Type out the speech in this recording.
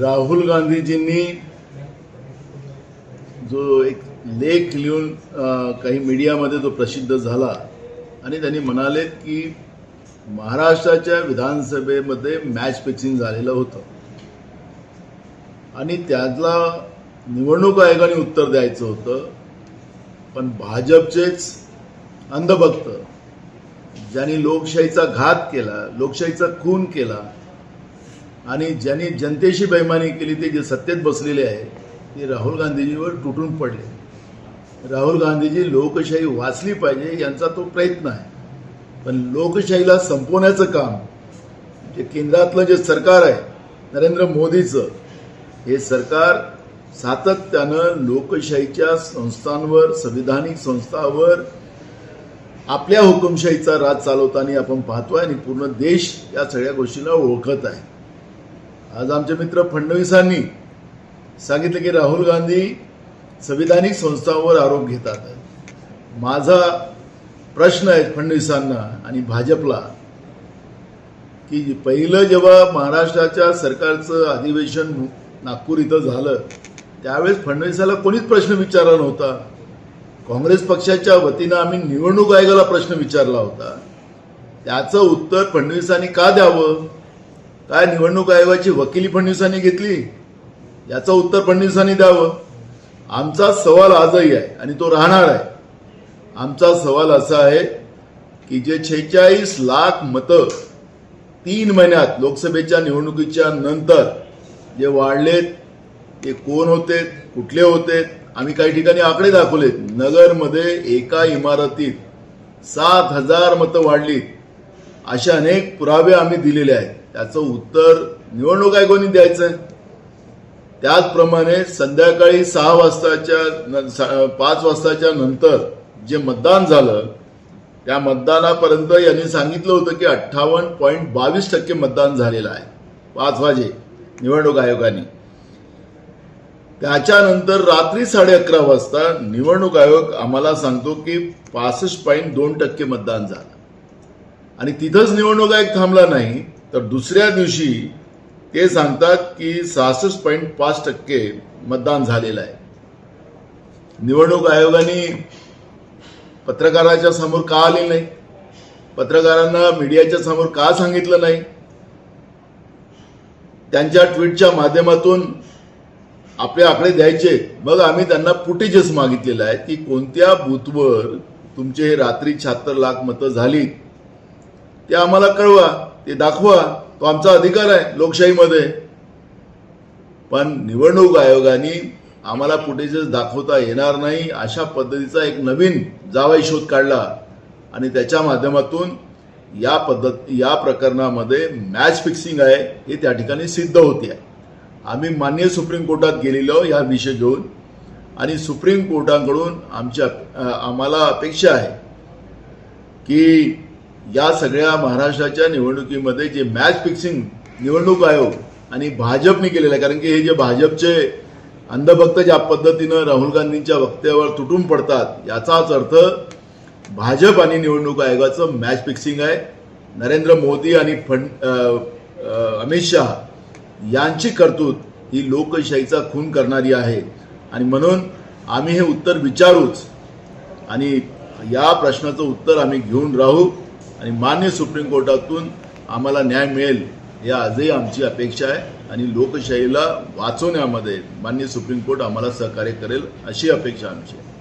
राहुल गांधीजींनी जो एक लेख लिहून काही मीडियामध्ये तो प्रसिद्ध झाला. आणि त्यांनी म्हणाले की महाराष्ट्राच्या विधानसभेमध्ये मॅच फिक्सिंग झालेलं होतं. आणि त्याला निवडणूक आयोगाने उत्तर द्यायचं होतं. पण भाजपचेच अंधभक्त ज्यांनी लोकशाहीचा घात केला लोकशाहीचा खून केला आणि ज्यांनी जनतेशी बैमानी केली ते जे सत्तेत बसलेले आहेत ते राहुल गांधीजीवर तुटून पडले. राहुल गांधीजी लोकशाही वाचली पाहिजे यांचा तो प्रयत्न आहे. पण लोकशाहीला संपवण्याचं काम जे केंद्रातलं जे सरकार आहे नरेंद्र मोदीचं हे सरकार सातत्यानं लोकशाहीच्या संस्थांवर संविधानिक संस्थांवर आपल्या हुकुमशाहीचा राज चालवताना आपण पाहतोय आणि पूर्ण देश या सगळ्या गोष्टीला ओळखत आहे. आज आमचे मित्र फडणवीसांनी सांगितलं की राहुल गांधी संविधानिक संस्थांवर आरोप घेतात. माझा प्रश्न आहे फडणवीसांना आणि भाजपला की पहिलं जेव्हा महाराष्ट्राच्या सरकारचं अधिवेशन नागपूर इथं झालं त्यावेळेस फडणवीसाला कोणीच प्रश्न विचारला नव्हता. काँग्रेस पक्षाच्या वतीनं आम्ही निवडणूक आयोगाला प्रश्न विचारला होता. त्याचं उत्तर फडणवीसांनी का द्यावं? काय निवडणूक आयोगाची वकिली फडणवीसांनी घेतली? याचं उत्तर फडणवीसांनी द्यावं. आमचा सवाल आजही आहे आणि तो राहणार आहे. आमचा सवाल असा आहे की जे छेचाळीस लाख मतं तीन महिन्यात लोकसभेच्या निवडणुकीच्या नंतर जे वाढलेत ते कोण होते कुठले होते आम्ही काही ठिकाणी आकडे दाखवलेत. नगरमध्ये एका इमारतीत सात हजार मतं वाढलीत. असे अनेक पुरावे आम्ही दिलेले आहेत. त्याचं उत्तर निवडणूक आयोगाने द्यायचं आहे त्याचप्रमाणे संध्याकाळी सहा वाजताच्या पाच वाजताच्या नंतर जे मतदान झालं त्या मतदानापर्यंत यांनी सांगितलं होतं की अठ्ठावन्न पॉईंट बावीस टक्के मतदान झालेलं आहे. पाच वाजे निवडणूक आयोगाने. त्याच्यानंतर रात्री साडे अकरा वाजता निवडणूक आयोग आम्हाला सांगतो की पासष्ट पॉईंट दोन टक्के मतदान झालं. आणि तिथंच निवडणूक आयोग थांबला नाही तर दुसऱ्या दिवशी ते सांगतात की सहासष्ट पॉईंट पाच टक्के मतदान झालेलं आहे. निवडणूक आयोगाने पत्रकाराच्या समोर का आले नाही? पत्रकारांना मीडियाच्या समोर का सांगितलं नाही? त्यांच्या ट्विटच्या माध्यमातून आपले आकडे द्यायचे. मग आम्ही त्यांना फुटेजेस मागितलेलं आहे की कोणत्या बूथवर तुमचे रात्री शहात्तर लाख मतं झालीत? ते आम्हाला कळवा ते दाखवा. तो आमचा अधिकार आहे लोकशाहीमध्ये. पण निवडणूक आयोगाने आम्हाला फुटेजेस दाखवता येणार नाही अशा पद्धतीचा एक नवीन जावाई शोध काढला. आणि त्याच्या माध्यमातून या पद्धत या प्रकरणामध्ये मॅच फिक्सिंग आहे हे त्या ठिकाणी सिद्ध होते. आहे आम्ही मान्य सुप्रीम कोर्टात गेलेलो या विषय घेऊन. आणि सुप्रीम कोर्टाकडून आमच्या आम्हाला अपेक्षा आहे की या सगळ्या महाराष्ट्राच्या निवडणुकीमध्ये जे मॅच फिक्सिंग निवडणूक आयोग आणि भाजपने केलेलं आहे कारण की हे जे भाजपचे अंधभक्त ज्या पद्धतीनं राहुल गांधींच्या वक्त्यावर तुटून पडतात याचाच अर्थ भाजप आणि निवडणूक आयोगाचं मॅच फिक्सिंग आहे. नरेंद्र मोदी आणि फड अमित शहा यांची कर्तूत ही लोकशाहीचा खून करणारी आहे. आणि म्हणून आम्ही हे उत्तर विचारूच आणि या प्रश्नाचं उत्तर आम्ही घेऊन राहू. आणि मान्य सुप्रीम कोर्टातून आम्हाला न्याय मिळेल ही आजही आमची अपेक्षा आहे. आणि लोकशाहीला वाचवण्यामध्ये मान्य सुप्रीम कोर्ट आम्हाला सहकार्य करेल अशी अपेक्षा आमची आहे.